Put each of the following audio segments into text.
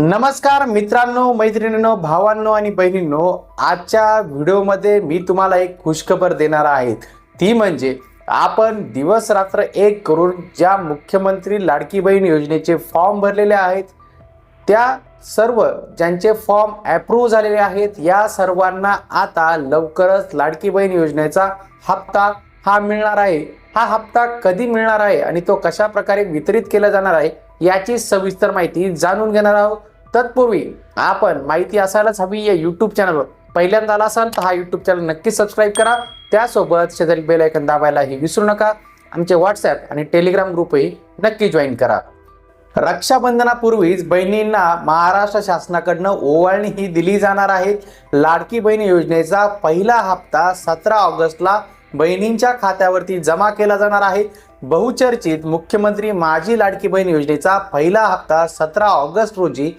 नमस्कार मित्रांनो मैत्रिणींनो भावांनो आणि बहिणींनो आजच्या व्हिडिओमध्ये मी तुम्हाला एक खुशखबर देणार आहे. ती म्हणजे आपण दिवस रात्र एक करून ज्या मुख्यमंत्री लाडकी बहीण योजनेचे फॉर्म भरलेले आहेत त्या सर्व ज्यांचे फॉर्म अप्रूव्ह झालेले आहेत या सर्वांना आता लवकरच लाडकी बहीण योजनेचा हप्ता हा मिळणार आहे. हा हप्ता कधी मिळणार आहे आणि तो कशा प्रकारे वितरित केला जाणार आहे याची सविस्तर माहिती जाणून घेणार आहोत. तत्पूर्वी आपण माहिती असायलाच हवी या यूट्यूब चॅनलवर पहिल्यांदा आला असाल तर हा यूट्यूब चॅनल नक्की सबस्क्राईब करा. त्यासोबत शेजारी बेल ऐकन दाबायलाही विसरू नका. आमचे व्हॉट्सॲप आणि टेलिग्राम ग्रुपही नक्की जॉईन करा. रक्षाबंधनापूर्वीच बहिणींना महाराष्ट्र शासनाकडनं ओवाळणी ही दिली जाणार आहे. लाडकी बहीण योजनेचा पहिला हप्ता सतरा ऑगस्टला बहिणींच्या खात्यावरती जमा केला जाणार आहे. बहुचर्चित मुख्यमंत्री माझी लाडकी बहीण योजनेचा पहिला हप्ता सतरा ऑगस्ट रोजी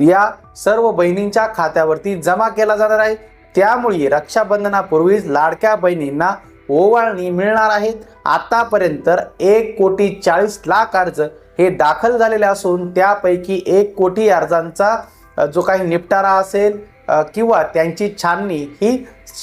या सर्व बहिणींच्या खात्यावरती जमा केला जाणार आहे. त्यामुळे रक्षाबंधनापूर्वीच लाडक्या बहिणींना ओवाळणी मिळणार आहेत आतापर्यंत एक कोटी चाळीस लाख अर्ज हे दाखल झालेले असून त्यापैकी एक कोटी अर्जांचा जो काही निपटारा असेल किंवा त्यांची छाननी ही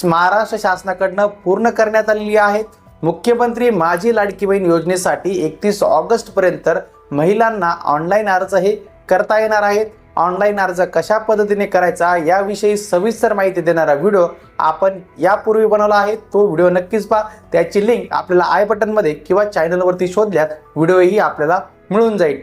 महाराष्ट्र शासनाकडनं पूर्ण करण्यात आलेली आहेत मुख्यमंत्री माझी लाडकी बहीण योजनेसाठी एकतीस ऑगस्टपर्यंत महिलांना ऑनलाईन अर्ज हे करता येणार आहेत. ऑनलाईन अर्ज कशा पद्धतीने करायचा याविषयी सविस्तर माहिती देणारा व्हिडिओ आपण यापूर्वी बनवला आहे. तो व्हिडिओ नक्कीच पहा. त्याची लिंक आपल्याला आय बटनमध्ये किंवा चॅनलवरती शोधल्यात व्हिडिओही आपल्याला मिळून जाईल.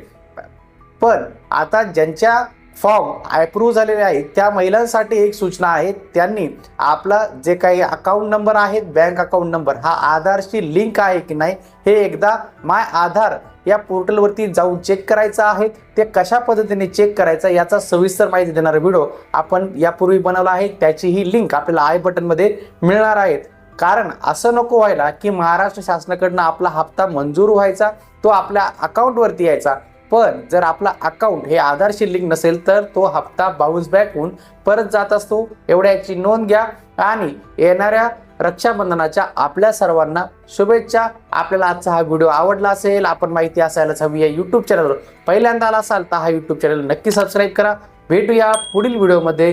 पण आता ज्यांच्या फॉर्म अप्रूव्ह झालेले आहेत त्या महिलांसाठी एक सूचना आहे. त्यांनी आपला जे काही अकाउंट नंबर आहेत बँक अकाउंट नंबर हा आधारशी लिंक आहे की नाही हे एकदा माय आधार या पोर्टलवरती जाऊन चेक करायचं आहे. ते कशा पद्धतीने चेक करायचा याचा सविस्तर माहिती देणारा व्हिडिओ आपण यापूर्वी बनवला आहे. त्याची ही लिंक आपल्याला आय बटनमध्ये मिळणार आहेत. कारण असं नको व्हायला की महाराष्ट्र शासनाकडनं आपला हप्ता मंजूर व्हायचा तो आपल्या अकाउंटवरती यायचा. पण जर आपला अकाउंट हे आधारशी लिंक नसेल तर तो हप्ता बाउन्स बॅक होऊन परत जात असतो. एवढ्या याची नोंद घ्या आणि येणाऱ्या रक्षाबंधनाच्या आपल्या सर्वांना शुभेच्छा. आपल्याला आजचा हा व्हिडिओ आवडला असेल आपण माहिती असायलाच हवी या यूट्यूब चॅनलवर पहिल्यांदा आला असाल तर हा यूट्यूब चॅनल नक्की सबस्क्राईब करा. भेटूया पुढील व्हिडिओमध्ये.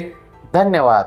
धन्यवाद.